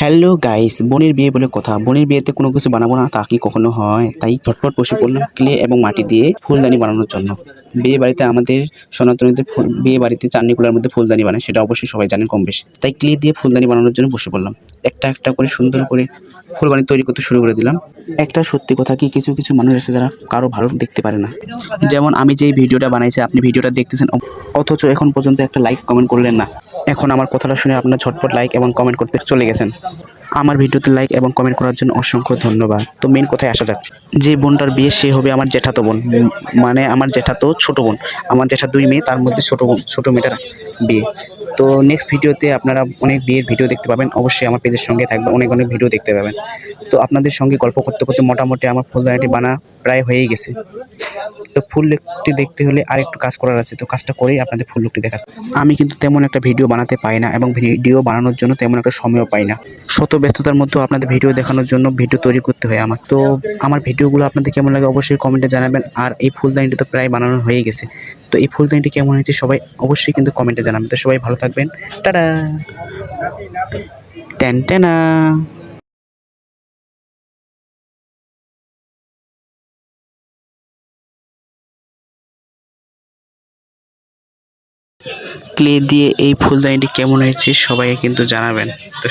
Hello guys বোনের বিয়ে বলে কথা। বোনের বিয়েতে কোনো কিছু বানাবো না, তা কি কখনো হয়? তাই ঝটপট বসে পড়লাম ক্লে এবং মাটি দিয়ে ফুলদানি বানানোর জন্য। বিয়ে বাড়িতে আমাদের সনাতনীদের বিয়ে বাড়িতে চান্নিকুলার মধ্যে ফুলদানি বানায়, সেটা অবশ্যই সবাই জানেন কম বেশি। তাই ক্লে দিয়ে ফুলদানি বানানোর জন্য বসে পড়লাম। একটা একটা করে সুন্দর করে ফুলদানি তৈরি করতে শুরু করে দিলাম। একটা সত্যি কথা কি, কিছু কিছু মানুষ আছে যারা কারও ভালো দেখতে পারে না। যেমন আমি যেই ভিডিওটা বানাইছি, আপনি ভিডিওটা দেখতেছেন, অথচ এখন পর্যন্ত একটা লাইক কমেন্ট করলেন না। এখন আমার কথাটা শুনে আপনার ঝটপট লাইক এবং কমেন্ট করতে চলে গেছেন। আমার ভিডিওতে লাইক এবং কমেন্ট করার জন্য অসংখ্য ধন্যবাদ। তো মেন কথায় আসা যাক। যে বোনটার বিয়ে, সে হবে আমার জ্যাঠাতো বোন। মানে আমার জ্যাঠাতো ছোট বোন। আমার জ্যাঠা দুই মেয়ে, তার মধ্যে ছোট বোন, ছোটো মেয়েটার বিয়ে। তো নেক্সট ভিডিওতে আপনারা অনেক বিয়ের ভিডিও দেখতে পাবেন। অবশ্যই আমার পেজের সঙ্গে থাকবে অনেক অনেক ভিডিও দেখতে পাবেন। তো আপনাদের সঙ্গে গল্প করতে করতে মোটামুটি আমার ফুলদানিটি বানা প্রায় হয়েই গেছে। তো ফুল লুকটি দেখতে হলে আর একটু কাজ করার আছে। তো কাজটা করেই আপনাদের ফুল লুকটি দেখা আমি কিন্তু তেমন একটা ভিডিও বানাতে পাই না এবং ভিডিও বানানোর জন্য তেমন একটা সময়ও পাই না। শত ব্যস্ততার মধ্যেও আপনাদের ভিডিও দেখানোর জন্য ভিডিও তৈরি করতে হয় আমার। তো আমার ভিডিওগুলো আপনাদের কেমন লাগে অবশ্যই কমেন্টে জানাবেন। আর এই ফুলদানিটা তো প্রায় বানানো হয়ে গেছে। তো এই ফুলদানিটি কেমন হয়েছে সবাই অবশ্যই কিন্তু কমেন্টে জানাবেন। তো সবাই ভালো থাকবেন। টাটা। টেন টেনা ক্লে দিয়ে এই ফুলদানিটি কেমন হয়েছে সবাই কিন্তু জানাবেন। তো